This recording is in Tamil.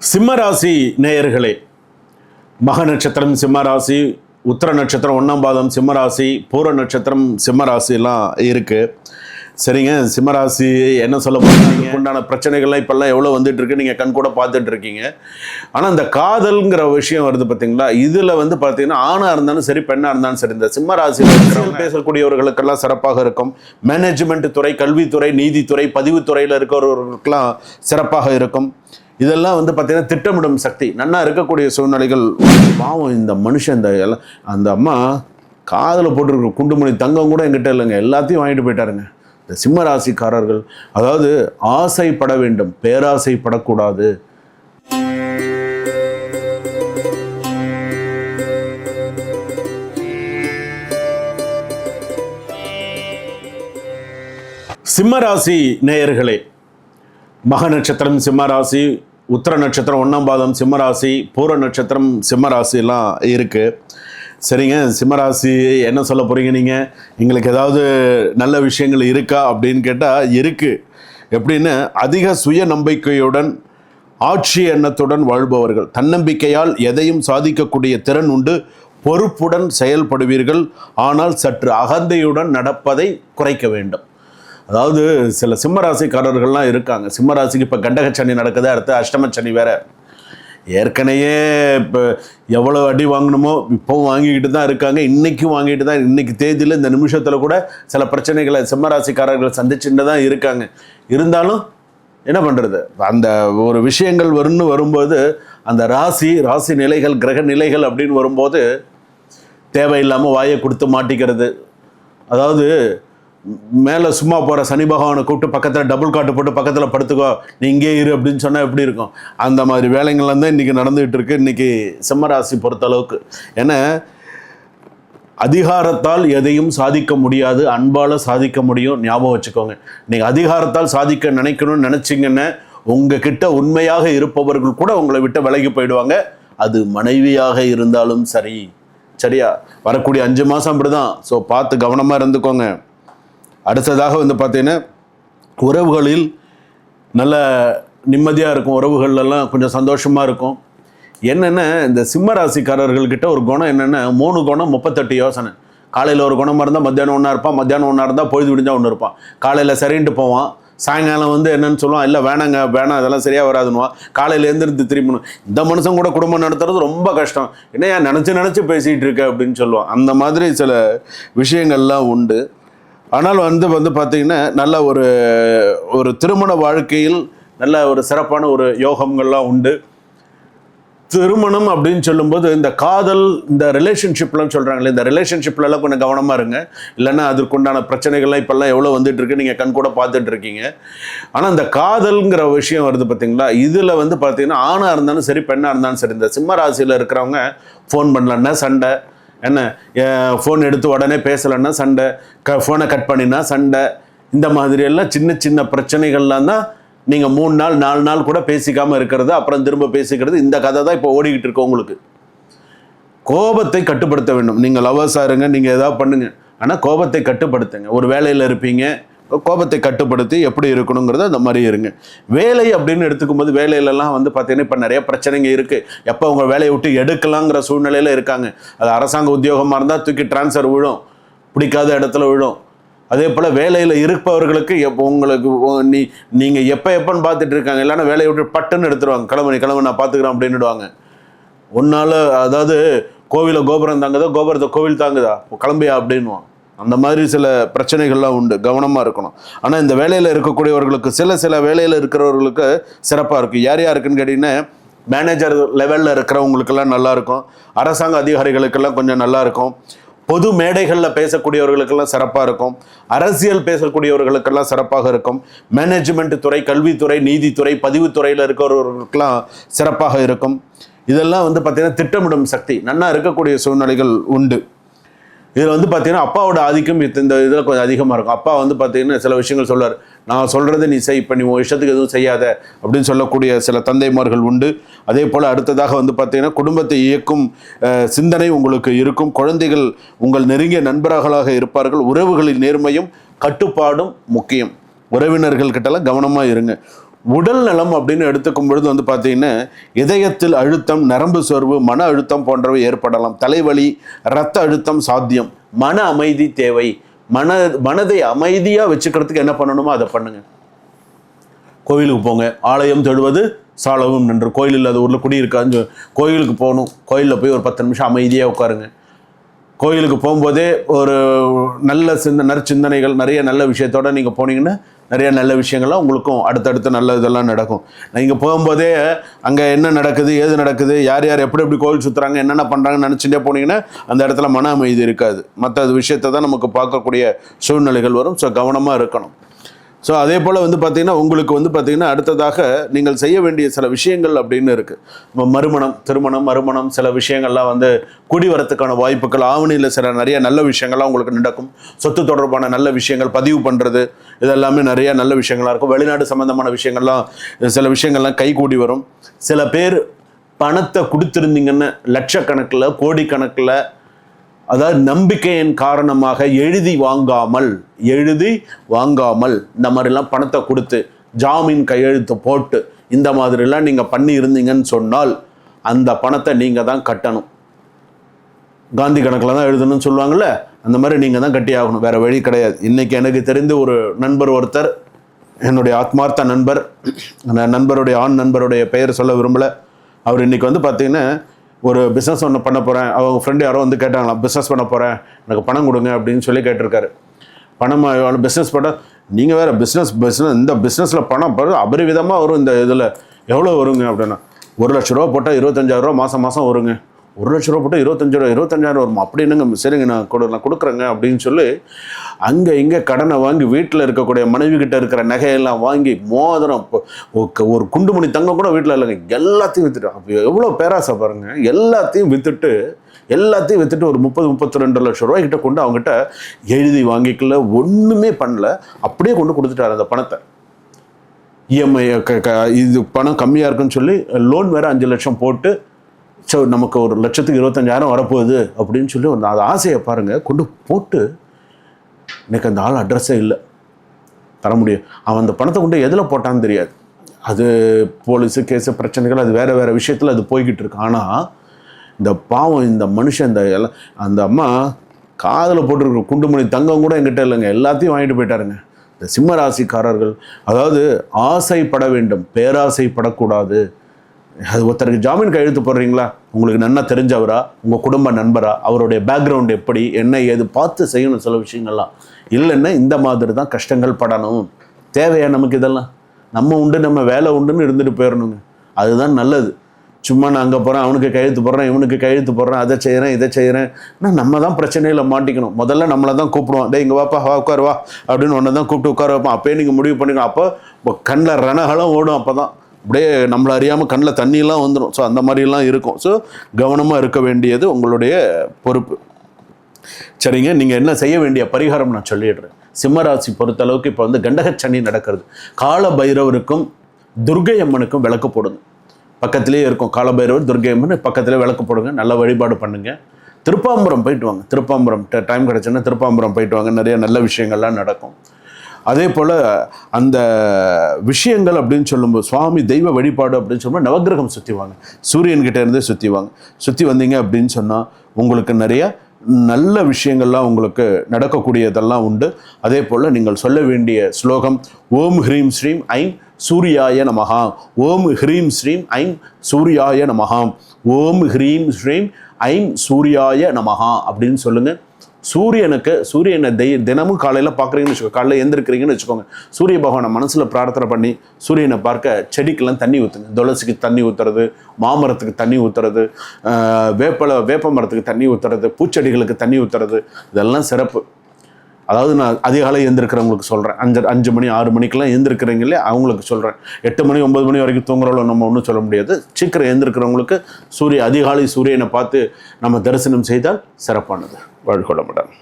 சிம்மராசி நேயர்களே மக நட்சத்திரம் சிம்மராசி உத்தர நட்சத்திரம் ஒன்றாம் பாதம் சிம்மராசி பூர நட்சத்திரம் சிம்மராசிலாம் இருக்குது சரிங்க சிம்மராசி என்ன சொல்ல போகிறீங்க உண்டான பிரச்சனைகள்லாம் இப்போல்லாம் எவ்வளோ வந்துட்டு இருக்கு? நீங்கள் கண் கூட பார்த்துட்டு இருக்கீங்க. ஆனால் இந்த காதல்ங்கிற விஷயம் வருது பார்த்தீங்களா இதில் வந்து பார்த்தீங்கன்னா ஆணாக இருந்தாலும் சரி பெண்ணாக இருந்தாலும் சரி இந்த சிம்மராசியில் இருக்கிறவங்க பேசக்கூடியவர்களுக்கெல்லாம் சிறப்பாக இருக்கும். மேனேஜ்மெண்ட் துறை கல்வித்துறை நீதித்துறை பதிவுத்துறையில் இருக்கிறவர்களுக்கெல்லாம் சிறப்பாக இருக்கும். இதெல்லாம் வந்து பார்த்தீங்கன்னா திட்டமிடும் சக்தி. நன்னா இருக்கக்கூடிய சூழ்நிலைகள் பாவம் இந்த மனுஷன் இந்த எல்லாம் அந்த அம்மா காதில் போட்டிருக்க குண்டுமணி தங்கம் கூட என்கிட்ட இல்லைங்க. எல்லாத்தையும் வாங்கிட்டு போயிட்டாருங்க. இந்த சிம்ம ராசிக்காரர்கள் அதாவது ஆசைப்பட வேண்டும். பேராசைப்படக்கூடாது. சிம்மராசி நேயர்களே மக நட்சத்திரம் சிம்மராசி உத்தர நட்சத்திரம் ஒன்றாம் பாதம் சிம்மராசி பூர நட்சத்திரம் சிம்மராசிலாம் இருக்குது சரிங்க சிம்மராசி என்ன சொல்ல போகிறீங்க நீங்கள் எங்களுக்கு ஏதாவது நல்ல விஷயங்கள் இருக்கா அப்படின்னு கேட்டால் இருக்குது எப்படின்னு அதிக சுய நம்பிக்கையுடன் ஆட்சி எண்ணத்துடன் வாழ்பவர்கள். தன்னம்பிக்கையால் எதையும் சாதிக்கக்கூடிய திறன் உண்டு. பொறுப்புடன் செயல்படுவீர்கள். ஆனால் சற்று அகந்தையுடன் நடப்பதை குறைக்க வேண்டும். அதாவது சில சிம்மராசிக்காரர்கள்லாம் இருக்காங்க. சிம்மராசிக்கு இப்போ கண்டகச்சனி நடக்குது அடுத்து அஷ்டமச்சனி வேற. ஏற்கனவே இப்போ எவ்வளோ அடி வாங்கணுமோ இப்போவும் வாங்கிக்கிட்டு தான் இருக்காங்க. இன்றைக்கும் வாங்கிட்டு தான் இன்றைக்கி தேதியில் இந்த நிமிஷத்தில் கூட சில பிரச்சனைகளை சிம்மராசிக்காரர்கள் சந்திச்சுட்டு தான் இருக்காங்க. இருந்தாலும் என்ன பண்ணுறது அந்த ஒரு விஷயங்கள் வரும்னு வரும்போது அந்த ராசி ராசி நிலைகள் கிரக நிலைகள் அப்படின்னு வரும்போது தேவையில்லாமல் வாயை கொடுத்து மாட்டிக்கிறது. அதாவது மேலே சும்மா போகிற சனி பகவானை கூப்பிட்டு பக்கத்தில் டபுள் காட்டு போட்டு பக்கத்தில் படுத்துக்கோ. நீ இங்கே இரு அப்படின்னு சொன்னால் எப்படி இருக்கும்? அந்த மாதிரி வேலைங்கள்லாம் தான் இன்றைக்கி நடந்துகிட்டு இருக்கு. இன்றைக்கி சிம்மராசி பொறுத்தளவுக்கு ஏன்னா அதிகாரத்தால் எதையும் சாதிக்க முடியாது. அன்பால் சாதிக்க முடியும். ஞாபகம் வச்சுக்கோங்க. நீங்கள் அதிகாரத்தால் சாதிக்க நினைக்கணும்னு நினச்சிங்கன்னா உங்ககிட்ட உண்மையாக இருப்பவர்கள் கூட உங்களை விட்டு விலகி போயிடுவாங்க. அது மனைவியாக இருந்தாலும் சரி. சரியா? வரக்கூடிய அஞ்சு மாதம் அப்படிதான். ஸோ பார்த்து கவனமாக இருந்துக்கோங்க. அடுத்ததாக வந்து பார்த்தீங்கன்னா உறவுகளில் நல்ல நிம்மதியாக இருக்கும். உறவுகள்லாம் கொஞ்சம் சந்தோஷமாக இருக்கும். என்னென்ன இந்த சிம்ம ராசிக்காரர்கள்கிட்ட ஒரு குணம் என்னென்ன? மூணு குணம் முப்பத்தெட்டு யோசனை. காலையில் ஒரு குணமாக இருந்தால் மத்தியானம் ஒன்றா இருப்பான். மத்தியானம் ஒன்றா இருந்தால் பொழுது விடிஞ்சா ஒன்று இருப்பான். காலையில் சரின்ட்டு போவான். சாயங்காலம் வந்து என்னன்னு சொல்லுவான் இல்லை வேணாங்க வேணாம் அதெல்லாம் சரியாக வராதுன்னுவான் காலையில் எழுந்திருந்து திரும்பணும். இந்த மனுஷன் கூட குடும்பம் நடத்துறது ரொம்ப கஷ்டம். என்னையா நினச்சி நினச்சி பேசிகிட்டு இருக்க? அப்படின்னு சொல்லுவான். அந்த மாதிரி சில விஷயங்கள்லாம் உண்டு. ஆனால் வந்து வந்து பார்த்திங்கன்னா நல்ல ஒரு ஒரு திருமண வாழ்க்கையில் நல்ல ஒரு சிறப்பான ஒரு யோகங்கள்லாம் உண்டு. திருமணம் அப்படின்னு சொல்லும்போது இந்த காதல் இந்த ரிலேஷன்ஷிப்லாம் சொல்கிறாங்களே இந்த ரிலேஷன்ஷிப்லலாம் கொஞ்சம் கவனமாக இருங்க. இல்லைன்னா அதற்குண்டான பிரச்சனைகள்லாம் இப்போல்லாம் எவ்வளோ வந்துட்டுருக்கு நீங்கள் கண் கூட பார்த்துட்டு இருக்கீங்க ஆனால் இந்த காதல்ங்கிற விஷயம் வருது பார்த்தீங்களா? இதில் வந்து பார்த்தீங்கன்னா ஆணாக இருந்தாலும் சரி பெண்ணாக இருந்தாலும் சரி இந்த சிம்ம ராசியில் இருக்கிறவங்க ஃபோன் பண்ணலன்னா சண்டை? என்ன ஃபோன் எடுத்து உடனே பேசலைன்னா சண்டை க ஃபோனை கட் பண்ணினா சண்டை. இந்த மாதிரி எல்லாம் சின்ன சின்ன பிரச்சனைகள்லாம் தான் நீங்கள் மூணு நாள் நாலு நாள் கூட பேசிக்காமல் இருக்கிறது அப்புறம் திரும்ப பேசிக்கிறது இந்த கதை தான் இப்போ ஓடிக்கிட்டு இருக்கோம் உங்களுக்கு. கோபத்தை கட்டுப்படுத்த வேண்டும். நீங்கள் லவர்ஸாக இருங்க நீங்கள் எதாவது பண்ணுங்கள் ஆனால் கோபத்தை கட்டுப்படுத்துங்க. ஒரு வேலையில் இருப்பீங்க கோபத்தை கட்டுப்படுத்தி எப்படி இருக்கணுங்கிறத அந்த மாதிரி இருங்க. வேலை அப்படின்னு எடுத்துக்கும் போது வேலையிலலாம் வந்து பார்த்தீங்கன்னா இப்போ நிறைய பிரச்சனைங்க இருக்குது எப்போ உங்கள் வேலையை விட்டு எடுக்கலாங்கிற சூழ்நிலையில் இருக்காங்க. அது அரசாங்க உத்தியோகமாக இருந்தால் தூக்கி டிரான்ஸ்ஃபர் விழும். பிடிக்காத இடத்துல விழும். அதே போல் வேலையில் இருப்பவர்களுக்கு எப்போ உங்களுக்கு நீ நீங்கள் எப்போ எப்போன்னு பார்த்துட்டு இருக்காங்க. இல்லைன்னா வேலையை விட்டு பட்டுன்னு எடுத்துருவாங்க. கிளம்பு நீ நான் பார்த்துக்கிறேன் அப்படின்னுடுவாங்க. ஒன்றால் அதாவது கோவிலை கோபுரம் தாங்குதா? கோபுரத்தை கோவில் தாங்குதா? கிளம்பியா அப்படின்வான் அந்த மாதிரி சில பிரச்சனைகள்லாம் உண்டு. கவனமாக இருக்கணும். ஆனால் இந்த வேலையில் இருக்கக்கூடியவர்களுக்கு சில சில வேலையில் இருக்கிறவர்களுக்கு சிறப்பாக இருக்கும் யார் யாருக்குன்னு கேட்டிங்கன்னா மேனேஜர் லெவலில் இருக்கிறவங்களுக்கெல்லாம் நல்லாயிருக்கும் அரசாங்க அதிகாரிகளுக்கெல்லாம் கொஞ்சம் நல்லா இருக்கும். பொது மேடைகளில் பேசக்கூடியவர்களுக்கெல்லாம் சிறப்பாக இருக்கும். அரசியல் பேசக்கூடியவர்களுக்கெல்லாம் சிறப்பாக இருக்கும். மேனேஜ்மெண்ட் துறை கல்வித்துறை நீதித்துறை பதிவுத்துறையில் இருக்கிறவர்களுக்கெல்லாம் சிறப்பாக இருக்கும். இதெல்லாம் வந்து பார்த்திங்கன்னா திட்டமிடும் சக்தி. நன்னா இருக்கக்கூடிய சூழ்நிலைகள் உண்டு. இதில் வந்து பார்த்தீங்கன்னா அப்பாவோட ஆதிக்கம் இந்த- இந்த இதில் கொஞ்சம் அதிகமாக இருக்கும். அப்பா வந்து பார்த்தீங்கன்னா சில விஷயங்கள் சொல்வார். நான் சொல்கிறத நீ செய் இப்போ நீ உன் இஷ்டத்துக்கு எதுவும் செய்யாத அப்படின்னு சொல்லக்கூடிய சில தந்தைமார்கள் உண்டு. அதே போல் அடுத்ததாக வந்து பார்த்தீங்கன்னா குடும்பத்தை இயக்கும் சிந்தனை உங்களுக்கு இருக்கும். குழந்தைகள் உங்கள் நெருங்கிய நண்பர்களாக இருப்பார்கள். உறவுகளின் நேர்மையும் கட்டுப்பாடும் முக்கியம். உறவினர்கள் கிட்டலாம் கவனமாக இருங்க. உடல் நலம் அப்படின்னு எடுத்துக்கும் பொழுது வந்து பார்த்தீங்கன்னா இதயத்தில் அழுத்தம் நரம்பு சோர்வு மன அழுத்தம் போன்றவை ஏற்படலாம். தலைவலி இரத்த அழுத்தம் சாத்தியம். மன அமைதி தேவை. மன மனதை அமைதியாக வச்சுக்கிறதுக்கு என்ன பண்ணணுமோ அதை பண்ணுங்க. கோயிலுக்கு போங்க. ஆலயம் தொழுவது சாலவும் நின்று. கோயில் இல்லாத ஊரில் குடியிருக்கான்னு கோயிலுக்கு போகணும். கோயிலில் போய் ஒரு பத்து நிமிஷம் அமைதியாக உட்காருங்க. கோயிலுக்கு போகும்போதே ஒரு நல்ல சிந்த நற்சிந்தனைகள் நிறைய நல்ல விஷயத்தோட நீங்கள் போனீங்கன்னா நிறைய நல்ல விஷயங்கள்லாம் உங்களுக்கும் அடுத்தடுத்து நல்ல இதெல்லாம் நடக்கும். நீங்கள் போகும்போதே அங்கே என்ன நடக்குது ஏது நடக்குது யார் யார் எப்படி எப்படி கோயில் சுற்றுறாங்க என்னென்ன பண்ணுறாங்கன்னு நினச்சிட்டே போனீங்கன்னா அந்த இடத்துல மன அமைதி இருக்காது. மற்ற விஷயத்தை தான் நமக்கு பார்க்கக்கூடிய சூழ்நிலைகள் வரும். ஸோ கவனமாக இருக்கணும். ஸோ அதே போல் வந்து பார்த்தீங்கன்னா உங்களுக்கு வந்து பார்த்தீங்கன்னா அடுத்ததாக நீங்கள் செய்ய வேண்டிய சில விஷயங்கள் அப்படின்னு இருக்குது மறுமணம் திருமணம் மறுமணம் சில விஷயங்கள்லாம் வந்து குடி வரத்துக்கான வாய்ப்புகள் ஆவணியில் சில நிறைய நல்ல விஷயங்கள்லாம் உங்களுக்கு நடக்கும். சொத்து தொடர்பான நல்ல விஷயங்கள் பதிவு பண்ணுறது இதெல்லாமே நிறைய நல்ல விஷயங்களாக இருக்கும். வெளிநாடு சம்மந்தமான விஷயங்கள்லாம் சில விஷயங்கள்லாம் கைகூடி வரும். சில பேர் பணத்தை கொடுத்துருந்தீங்கன்னு லட்சக்கணக்கில் கோடிக்கணக்கில் அதாவது நம்பிக்கையின் காரணமாக எழுதி வாங்காமல் எழுதி வாங்காமல் இந்த மாதிரிலாம் பணத்தை கொடுத்து ஜாமீன் கையெழுத்து போட்டு இந்த மாதிரிலாம் நீங்கள் பண்ணி இருந்தீங்கன்னு சொன்னால் அந்த பணத்தை நீங்கள் தான் கட்டணும். காந்தி கணக்கில் தான் எழுதணும்னு சொல்லுவாங்கள்ல அந்த மாதிரி நீங்கள் தான் கட்டி ஆகணும் வேறு வழி கிடையாது. இன்றைக்கி எனக்கு தெரிந்து ஒரு நண்பர் ஒருத்தர் என்னுடைய ஆத்மார்த்த நண்பர் அந்த நண்பருடைய ஆண் நண்பருடைய பெயர் சொல்ல விரும்பலை. அவர் இன்றைக்கி வந்து பார்த்தீங்கன்னா ஒரு பிஸ்னஸ் ஒன்று பண்ண போகிறேன் அவங்க ஃப்ரெண்டு யாரோ வந்து கேட்டாங்களாம் பிஸ்னஸ் பண்ண போகிறேன் எனக்கு பணம் கொடுங்க அப்படின்னு சொல்லி கேட்டிருக்காரு. பணம் பிஸ்னஸ் பண்ண நீங்கள் வேறு பிஸ்னஸ் பிஸ்னஸ் இந்த பிஸ்னஸில் பணம் அபரிவிதமாக வரும் இந்த இதில். எவ்வளோ வருங்க? அப்படின்னா ஒரு லட்ச ரூபா போட்டால் இருபத்தஞ்சாயிரரூவா மாதம் மாதம் வருங்க. ஒரு லட்ச ரூபா போட்டு இருபத்தஞ்சு ரூபா இருபத்தஞ்சாயிரம் வருமா? அப்படின்னுங்க சரிங்க நான் கொடு நான் கொடுக்குறேங்க அப்படின்னு சொல்லி அங்கே இங்கே கடனை வாங்கி வீட்டில் இருக்கக்கூடிய மனைவி கிட்ட இருக்கிற நகையெல்லாம் வாங்கி மோதிரம் ஒரு- குண்டுமணி தங்கம் கூட வீட்டில் இல்லைங்க. எல்லாத்தையும் வித்துட்டு அப்போ எவ்வளோ பேராசை பாருங்க. எல்லாத்தையும் வித்துட்டு எல்லாத்தையும் வித்துட்டு ஒரு முப்பது முப்பத்தி ரெண்டு லட்சம் ரூபாய் கிட்ட கொண்டு அவங்ககிட்ட எழுதி வாங்கிக்கல ஒன்றுமே பண்ணல. அப்படியே கொண்டு கொடுத்துட்டாரு அந்த பணத்தை. இஎம்ஐ இது பணம் கம்மியாக இருக்குன்னு சொல்லி லோன் வேறு அஞ்சு லட்சம் போட்டு ஸோ நமக்கு ஒரு லட்சத்துக்கு இருபத்தஞ்சாயிரம் வரப்போகுது அப்படின்னு சொல்லி ஒரு அது ஆசையை பாருங்கள் கொண்டு போட்டு எனக்கு அந்த ஆள் அட்ரஸே இல்லை. தர முடியும். அவன் அந்த பணத்தை கொண்டு எதில் போட்டான்னு தெரியாது. அது போலீஸு கேஸு பிரச்சனைகள் அது வேறு வேறு விஷயத்தில் அது போய்கிட்டு இருக்கு. ஆனால் இந்த பாவம் இந்த மனுஷன் இந்த எல்லாம் அந்த அம்மா காதில் போட்டிருக்க குண்டுமணி தங்கம் கூட எங்கிட்ட இல்லைங்க. எல்லாத்தையும் வாங்கிட்டு போயிட்டாருங்க. இந்த சிம்ம ராசிக்காரர்கள் அதாவது ஆசைப்பட வேண்டும். பேராசைப்படக்கூடாது. அது ஒருத்தருக்கு ஜாமீன் கையெழுத்து போடுறீங்களா? உங்களுக்கு நன்னா தெரிஞ்சவரா? உங்கள் குடும்ப நண்பரா? அவருடைய பேக்ரவுண்ட் எப்படி? என்ன ஏது? பார்த்து செய்யணும் சில விஷயங்கள்லாம். இல்லைன்னா இந்த மாதிரி தான் கஷ்டங்கள் படணும். தேவையா நமக்கு இதெல்லாம்? நம்ம உண்டு நம்ம வேலை உண்டுன்னு இருந்துட்டு போயிடணுங்க அதுதான் நல்லது. சும்மா நான் அங்கே போகிறேன் அவனுக்கு கையெழுத்து போடுறேன் இவனுக்கு கையெழுத்து போடுறேன் அதை செய்கிறேன் இதை செய்கிறேன் நான் நம்ம தான் பிரச்சனையில் மாட்டிக்கணும். முதல்ல நம்மளை தான் கூப்பிடுவோம் டே இங்கே வாப்பா வா உட்காரு வா. அப்படின்னு ஒன்று தான் கூப்பிட்டு உட்கார வைப்போம் அப்போயே நீங்கள் முடிவு பண்ணிக்கணும். அப்போ கண்ணில் ரணகலம் ஓடும் அப்போ தான் அப்படியே நம்மளை அறியாமல் கண்ணில் தண்ணியெல்லாம் வந்துடும் ஸோ அந்த மாதிரிலாம் இருக்கும். ஸோ கவனமாக இருக்க வேண்டியது உங்களுடைய பொறுப்பு. சரிங்க நீங்கள் என்ன செய்ய வேண்டிய பரிகாரம் நான் சொல்லிடுறேன். சிம்மராசி பொறுத்தளவுக்கு இப்போ வந்து கண்டகச்சனி நடக்கிறது. கால பைரவருக்கும் துர்கை அம்மனுக்கும் விளக்கு போடுங்க பக்கத்திலே இருக்கும். காலபைரவர் துர்கை அம்மன் பக்கத்திலே விளக்கு போடுங்க. நல்ல வழிபாடு பண்ணுங்கள் திருப்பாம்புரம் போயிட்டு வாங்க. திருப்பாம்புரம் டைம் கிடச்சுன்னா திருப்பாம்புரம் போயிட்டு வாங்க. நிறைய நல்ல விஷயங்கள்லாம் நடக்கும். அதே போல் அந்த விஷயங்கள் அப்படின்னு சொல்லும்போது சுவாமி தெய்வ வழிபாடு அப்படின்னு சொல்லும்போது நவக்கிரகம் சுற்றிவாங்க சூரியன்கிட்ட இருந்தே சுற்றி வாங்க சுற்றி வந்தீங்க அப்படின்னு சொன்னால் உங்களுக்கு நிறைய நல்ல விஷயங்கள்லாம் உங்களுக்கு நடக்கக்கூடியதெல்லாம் உண்டு. அதே போல் நீங்கள் சொல்ல வேண்டிய ஸ்லோகம் ஓம் ஹ்ரீம் ஸ்ரீம் ஐம் சூர்யாய நமகா ஓம் ஹ்ரீம் ஸ்ரீம் ஐம் சூர்யாய நமகா ஓம் ஹ்ரீம் ஸ்ரீம் ஐம் சூர்யாய நமகா அப்படின்னு சொல்லுங்கள் சூரியனுக்கு சூரியனை தெய் தினமும் காலையில் பார்க்குறீங்கன்னு வச்சுக்கோங்க காலையில் எந்திருக்கிறீங்கன்னு வச்சுக்கோங்க. சூரிய பகவானை மனசில் பிரார்த்தனை பண்ணி சூரியனை பார்க்க செடிக்கெல்லாம் தண்ணி ஊற்றுங்க துளசிக்கு தண்ணி ஊற்றுறது மாமரத்துக்கு தண்ணி ஊற்றுறது வேப்பலை வேப்ப மரத்துக்கு தண்ணி ஊற்றுறது பூச்செடிகளுக்கு தண்ணி ஊற்றுறது இதெல்லாம் சிறப்பு. அதாவது நான் அதிகாலை எழுந்திருக்கிறவங்களுக்கு சொல்கிறேன் அஞ்சு அஞ்சு மணி ஆறு மணிக்கெல்லாம் எழுந்திருக்கிறீங்களே அவங்களுக்கு சொல்கிறேன் எட்டு மணி ஒன்பது மணி வரைக்கும் தூங்குறவங்கள நம்ம ஒன்றும் சொல்ல முடியாது. சீக்கிரம் எழுந்திருக்கிறவங்களுக்கு சூரிய அதிகாலை சூரியனை பார்த்து நம்ம தரிசனம் செய்தால் சிறப்பானது. வாழ்கொள்ள மாட்டாங்க